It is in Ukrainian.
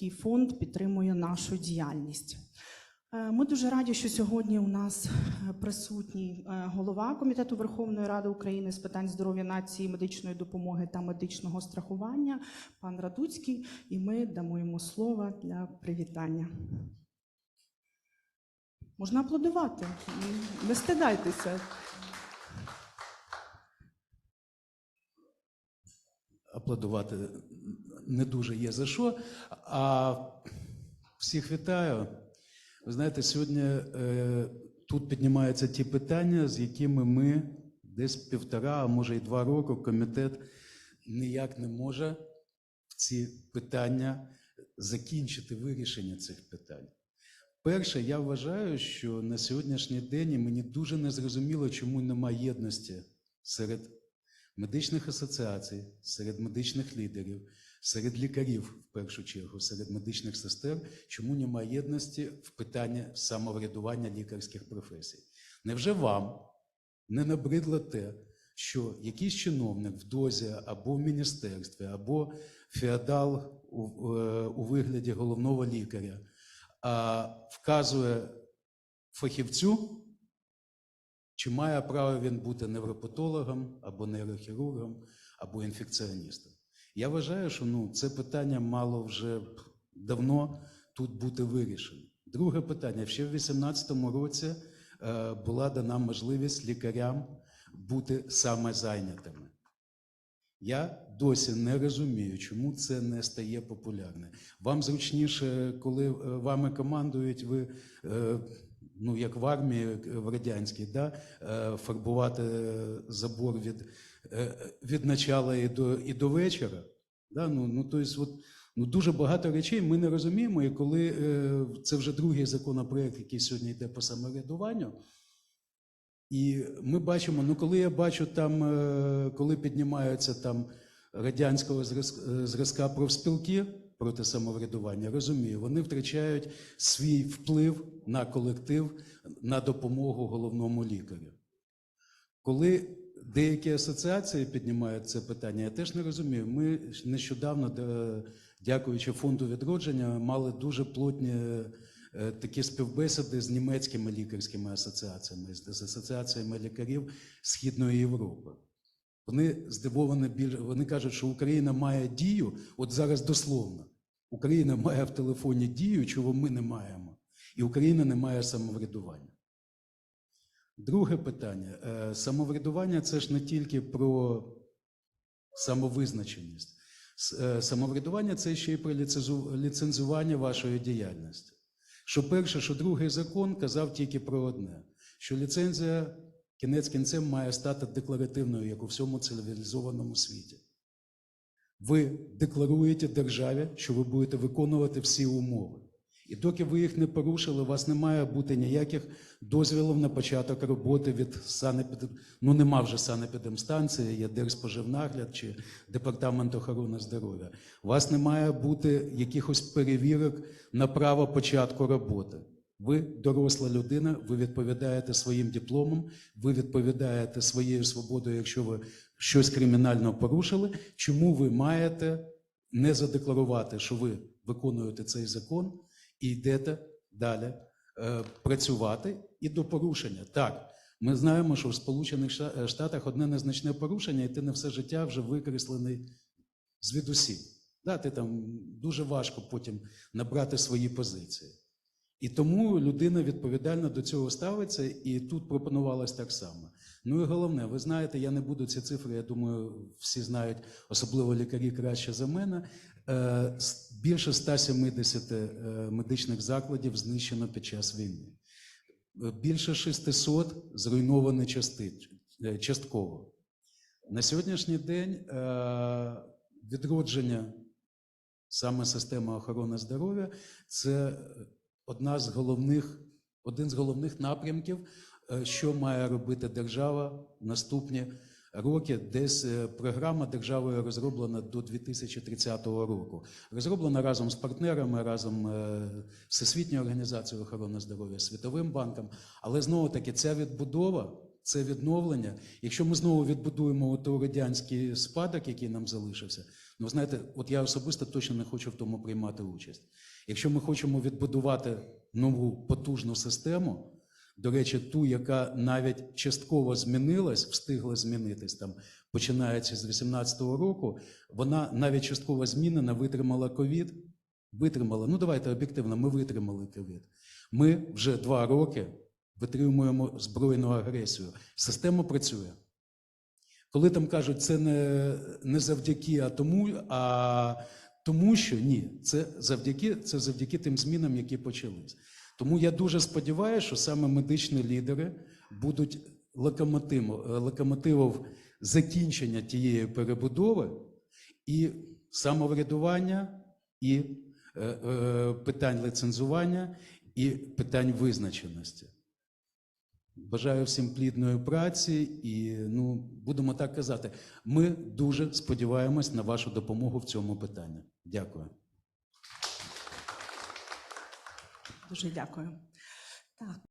такий фонд підтримує нашу діяльність. Е, Ми дуже раді, що сьогодні у нас е, присутній е, голова Комітету Верховної Ради України з питань здоров'я нації, медичної допомоги та медичного страхування, пан Радуцький, і ми дамо йому слово для привітання. Можна аплодувати, не стидайтеся. аплодувати не дуже є за що. А всіх вітаю. Ви знаєте, сьогодні е, тут піднімаються ті питання, з якими ми десь півтора, а може й два роки комітет ніяк не може ці питання закінчити вирішення цих питань. Перше, я вважаю, що на сьогоднішній день мені дуже незрозуміло, чому немає єдності серед медичних асоціацій, серед медичних лідерів, серед лікарів, в першу чергу, серед медичних сестер, чому немає єдності в питанні самоврядування лікарських професій. Невже вам не набридло те, що якийсь чиновник в дозі або в міністерстві, або феодал у, е, у вигляді головного лікаря а, вказує фахівцю, чи має право він бути невропатологом, або нейрохірургом, або інфекціоністом? Я вважаю, що ну, це питання мало вже давно тут бути вирішено. Друге питання: ще в 2018 році е, була дана можливість лікарям бути самозайнятими. Я досі не розумію, чому це не стає популярним. Вам зручніше, коли е, вами командують, ви е, ну як в армії е, в радянській, да, е, фарбувати забор від, е, від начала і до, і до вечора. Да? Ну, ну, то от, ну, дуже багато речей ми не розуміємо, і коли це вже другий законопроект, який сьогодні йде по самоврядуванню. І ми бачимо, ну коли я бачу там, коли піднімаються там радянського зразка профспілки проти самоврядування, розумію, вони втрачають свій вплив на колектив, на допомогу головному лікарю. Коли деякі асоціації піднімають це питання, я теж не розумію. Ми нещодавно, дякуючи фонду відродження, мали дуже плотні е, такі співбесіди з німецькими лікарськими асоціаціями, з з асоціаціями лікарів Східної Європи. Вони здивовані біль... Вони кажуть, що Україна має дію, от зараз дословно. Україна має в телефоні дію, чого ми не маємо. І Україна не має самоврядування. Друге питання. Е, Самоврядування це ж не тільки про самовизначеність. Е, Самоврядування це ще й про ліцензування вашої діяльності. Що перше, що другий закон казав тільки про одне: що ліцензія кінець кінцем має стати декларативною, як у всьому цивілізованому світі. Ви декларуєте державі, що ви будете виконувати всі умови. І доки ви їх не порушили, у вас не має бути ніяких дозволів на початок роботи від санепід... Ну, нема вже санепідемстанції, є Держспоживнагляд чи Департамент охорони здоров'я. У вас не має бути якихось перевірок на право початку роботи. Ви доросла людина, ви відповідаєте своїм дипломом, ви відповідаєте своєю свободою, якщо ви щось кримінально порушили. Чому ви маєте не задекларувати, що ви виконуєте цей закон і йдете далі е, працювати і до порушення? Так, ми знаємо, що в Сполучених Штатах одне незначне порушення, і ти на все життя вже викреслений звідусіль. Да, ти там дуже важко потім набрати свої позиції. І тому людина відповідально до цього ставиться, і тут пропонувалось так само. Ну і головне, ви знаєте, я не буду ці цифри, я думаю, всі знають, особливо лікарі краще за мене. Е, Більше 170 е, медичних закладів знищено під час війни. Е, Більше 600 зруйновані части, частково. На сьогоднішній день відродження саме системи охорони здоров'я це одна з головних, один з головних напрямків, е, що має робити держава в наступні роки. Десь е, програма державою розроблена до 2030 року. Розроблена разом з партнерами, разом е, з Всесвітньою організацією охорони здоров'я, Світовим банком. Але знову таки ця відбудова. Це відновлення. Якщо ми знову відбудуємо той радянський спадок, який нам залишився, Ну, знаєте, от я особисто точно не хочу в тому приймати участь. Якщо ми хочемо відбудувати нову потужну систему, до речі, ту, яка навіть частково змінилась, встигла змінитись там, починаючи з 18-го року, вона навіть частково змінена, витримала ковід. Витримала. Ну давайте об'єктивно, ми витримали ковід. Ми вже два роки витримуємо збройну агресію. Система працює. Коли там кажуть, це не, не завдяки, а тому, а тому, що ні, це завдяки, це завдяки тим змінам, які почались. Тому я дуже сподіваюся, що саме медичні лідери будуть локомотивом, е, локомотивом закінчення тієї перебудови і самоврядування, і е, е, питань лицензування, і питань визначеності. Бажаю всім плідної праці і ну, будемо так казати. Ми дуже сподіваємось на вашу допомогу в цьому питанні. Дякую. Дуже дякую. Так.